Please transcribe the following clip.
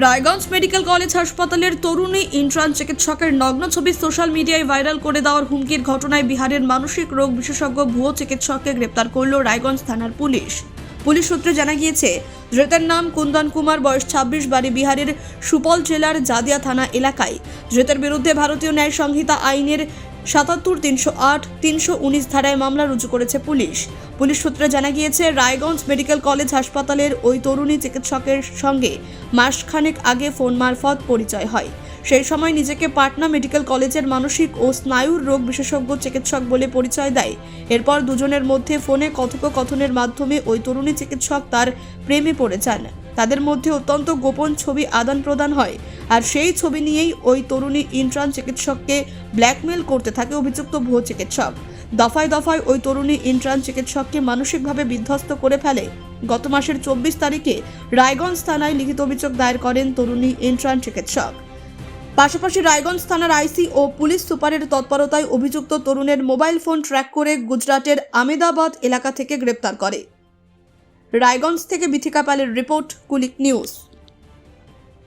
Raiganj medical college হাসপাতালের তরুণী ইন্ট্রান চিকিৎসকের নগ্ন ছবি সোশ্যাল মিডিয়ায় ভাইরাল করে দেওয়ার হুমকির ঘটনায় বিহারের মানসিক রোগ বিশেষজ্ঞ ভুয়ো চিকিৎসককে গ্রেপ্তার করল রায়গঞ্জ থানার পুলিশ। পুলিশ সূত্রে জানা গিয়েছে, ধৃতের নাম কুন্দন কুমার, বয়স ছাব্বিশ, বাড়ি বিহারের সুপল জেলার জাদিয়া থানা এলাকায়। ধৃতের বিরুদ্ধে ভারতীয় ন্যায় সংহিতা আইনের সাতাত্তর, তিনশো আট, তিনশো উনিশ ধারায় মামলা রুজু করেছে পুলিশ। পুলিশ সূত্রে জানা গিয়েছে, রায়গঞ্জ মেডিকেল কলেজ হাসপাতালের ওই তরুণী চিকিৎসকের সঙ্গে মাসখানেক আগে ফোন মারফত পরিচয় হয়। সেই সময় নিজেকে পাটনা মেডিকেল কলেজের মানসিক ও স্নায়ুর রোগ বিশেষজ্ঞ চিকিৎসক বলে পরিচয় দেয়। এরপর দুজনের মধ্যে ফোনে কথোপকথনের মাধ্যমে ওই তরুণী চিকিৎসক তার প্রেমে পড়ে যান। তাদের মধ্যে অত্যন্ত গোপন ছবি আদান প্রদান হয় আর সেই ছবি নিয়েই ওই তরুণী ইন্ট্রান চিকিৎসককে ব্ল্যাকমেল করতে থাকে অভিযুক্ত ভুয়ো চিকিৎসক। দফায় দফায় ওই তরুণী ইন্ট্রান চিকিৎসককে মানসিকভাবে বিধ্বস্ত করে ফেলে। গত মাসের চব্বিশ তারিখে রায়গঞ্জ থানায় লিখিত অভিযোগ দায়ের করেন তরুণী ইন্ট্রান চিকিৎসক। পাশাপাশি রায়গঞ্জ থানার আইসি ও পুলিশ সুপারের তৎপরতায় অভিযুক্ত তরুণের মোবাইল ফোন ট্র্যাক করে গুজরাটের আমেদাবাদ এলাকা থেকে গ্রেপ্তার করে। রায়গঞ্জ থেকে বিথিকা পালের রিপোর্ট, কুলিক নিউজ।